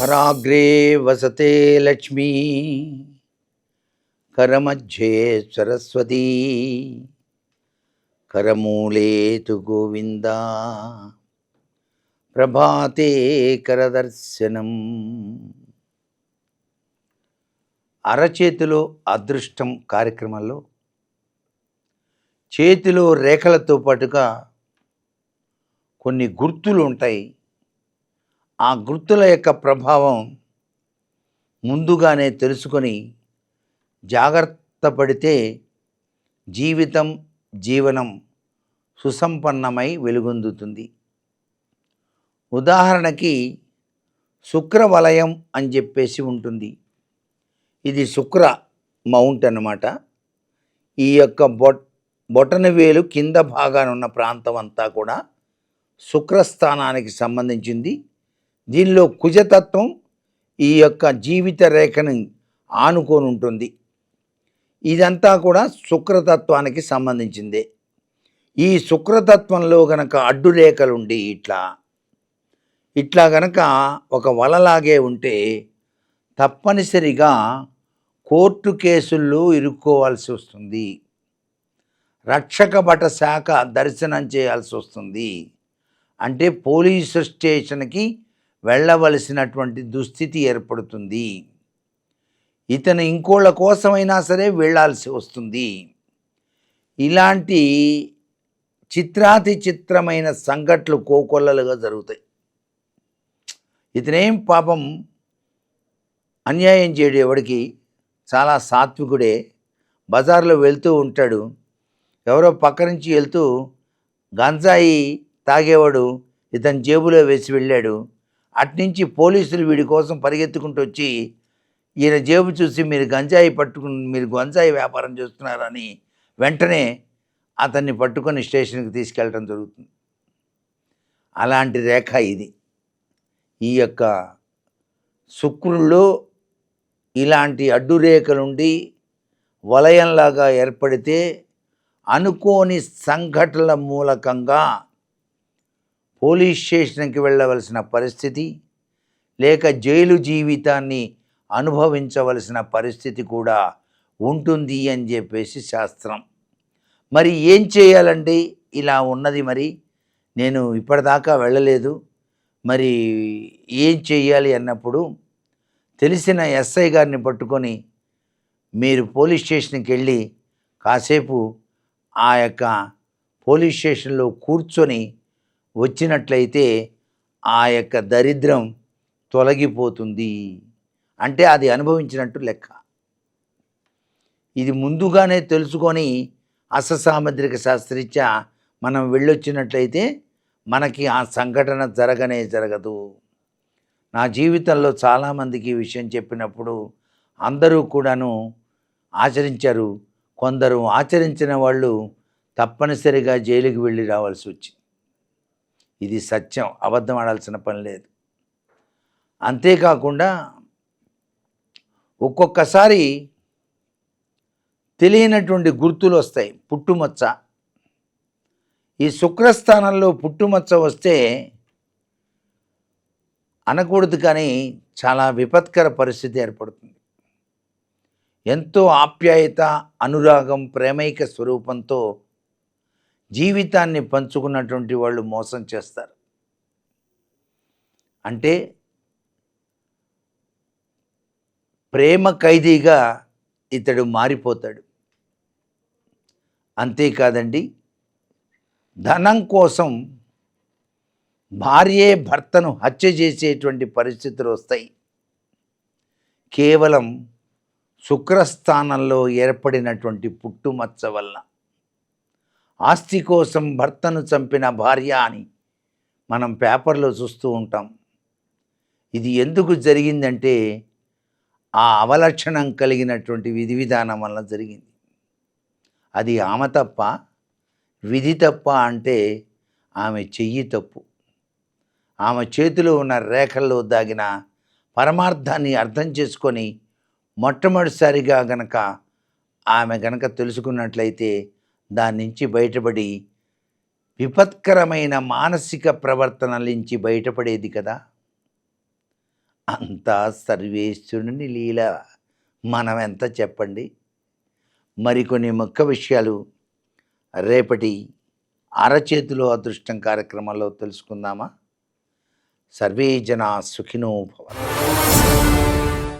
పరాగ్రే వసతే లక్ష్మీ. కరమధ్యే సరస్వతీ. కరమూలేతు గోవింద. ప్రభాతే కరదర్శనం. అరచేతిలో అదృష్టం కార్యక్రమంలో చేతిలో రేఖలతో పాటుగా కొన్ని గుర్తులు ఉంటాయి. ఆ గుర్తుల యొక్క ప్రభావం ముందుగానే తెలుసుకొని జాగ్రత్త పడితే జీవితం జీవనం సుసంపన్నమై వెలుగొందుతుంది. ఉదాహరణకి శుక్రవలయం అని చెప్పేసి ఉంటుంది. ఇది శుక్ర మౌంట్ అన్నమాట. ఈ యొక్క బొట్ బొటన వేలు కింద భాగాన ఉన్న ప్రాంతం అంతా కూడా శుక్రస్థానానికి సంబంధించింది. దీనిలో కుజతత్వం ఈ యొక్క జీవిత రేఖను ఆనుకొని ఉంటుంది. ఇదంతా కూడా శుక్రతత్వానికి సంబంధించిందే. ఈ శుక్రతత్వంలో గనక అడ్డురేఖలుండి ఇట్లా ఇట్లా గనక ఒక వలలాగే ఉంటే తప్పనిసరిగా కోర్టు కేసుల్లో ఇరుక్కోవాల్సి వస్తుంది. రక్షక భట శాఖ దర్శనం చేయాల్సి వస్తుంది. అంటే పోలీసు స్టేషన్కి వెళ్ళవలసినటువంటి దుస్థితి ఏర్పడుతుంది. ఇతను ఇంకోళ్ళ కోసమైనా సరే వెళ్ళాల్సి వస్తుంది. ఇలాంటి చిత్రాతి చిత్రమైన సంఘటనలు కోకొల్లలుగా జరుగుతాయి. ఇతనేం పాపం అన్యాయం చేయడు ఎవడికి చాలా సాత్వికుడే. బజార్లో వెళ్తూ ఉంటాడు. ఎవరో పక్క నుంచి వెళ్తూ గంజాయి తాగేవాడు ఇతని జేబులో వేసి వెళ్ళాడు. అట్నుంచి పోలీసులు వీడి కోసం పరిగెత్తుకుంటూ వచ్చి ఈయన జేబు చూసి మీరు గంజాయి పట్టుకుని మీరు గంజాయి వ్యాపారం చేస్తున్నారని వెంటనే అతన్ని పట్టుకొని స్టేషన్కి తీసుకెళ్ళటం జరుగుతుంది. అలాంటి రేఖ ఇది. ఈ యొక్క శుక్రుల్లో ఇలాంటి అడ్డురేఖలుండి వలయంలాగా ఏర్పడితే అనుకోని సంఘటనల మూలకంగా పోలీస్ స్టేషన్కి వెళ్ళవలసిన పరిస్థితి లేక జైలు జీవితాన్ని అనుభవించవలసిన పరిస్థితి కూడా ఉంటుంది అని చెప్పేసి శాస్త్రం. మరి ఏం చేయాలండి? ఇలా ఉన్నది మరి. నేను ఇప్పటిదాకా వెళ్ళలేదు. మరి ఏం చేయాలి అన్నప్పుడు తెలిసిన ఎస్ఐ గారిని పట్టుకొని మీరు పోలీస్ స్టేషన్కి వెళ్ళి కాసేపు ఆ యొక్క పోలీస్ స్టేషన్లో కూర్చొని వచ్చినట్లయితే ఆ యొక్క దరిద్రం తొలగిపోతుంది. అంటే అది అనుభవించినట్టు లెక్క. ఇది ముందుగానే తెలుసుకొని అససాముద్రిక శాస్త్రీత్యా మనం వెళ్ళొచ్చినట్లయితే మనకి ఆ సంఘటన జరగనే జరగదు. నా జీవితంలో చాలామందికి ఈ విషయం చెప్పినప్పుడు అందరూ కూడాను ఆచరించారు. కొందరు ఆచరించిన వాళ్ళు తప్పనిసరిగా జైలుకి వెళ్ళి రావాల్సి వచ్చింది. ఇది సత్యం అబద్ధం ఆడాల్సిన పని లేదు. అంతేకాకుండా ఒక్కొక్కసారి తెలియనటువంటి గుర్తులు వస్తాయి. పుట్టుమచ్చ. ఈ శుక్రస్థానంలో పుట్టుమచ్చ వస్తే అనకూడదు కానీ చాలా విపత్కర పరిస్థితి ఏర్పడుతుంది. ఎంతో ఆప్యాయత అనురాగం ప్రేమైక స్వరూపంతో జీవితాన్ని పంచుకున్నటువంటి వాళ్ళు మోసం చేస్తారు. అంటే ప్రేమ ఖైదీగా ఇతడు మారిపోతాడు. అంతేకాదండి ధనం కోసం భార్యే భర్తను హత్య చేసేటువంటి పరిస్థితులు వస్తాయి. కేవలం శుక్రస్థానంలో ఏర్పడినటువంటి పుట్టుమచ్చ వల్ల ఆస్తి కోసం భర్తను చంపిన భార్య అని మనం పేపర్లో చూస్తూ ఉంటాం. ఇది ఎందుకు జరిగిందంటే ఆ అవలక్షణం కలిగినటువంటి విధి విధానం వల్ల జరిగింది. అది ఆమె తప్ప విధి తప్ప అంటే ఆమె చెయ్యి తప్పు. ఆమె చేతిలో ఉన్న రేఖల్లో దాగిన పరమార్థాన్ని అర్థం చేసుకొని మొట్టమొదటిసారిగా గనక ఆమె గనక తెలుసుకున్నట్లయితే దాని నుంచి బయటపడి విపత్కరమైన మానసిక ప్రవర్తన నుంచి బయటపడేది కదా. అంతా సర్వేశ్వరుని లీల. మనం ఎంత చెప్పండి? మరికొన్ని ముఖ్య విషయాలు రేపటి అరచేతిలో అదృష్టం కార్యక్రమంలో తెలుసుకుందామా? సర్వే జన సుఖినో భవ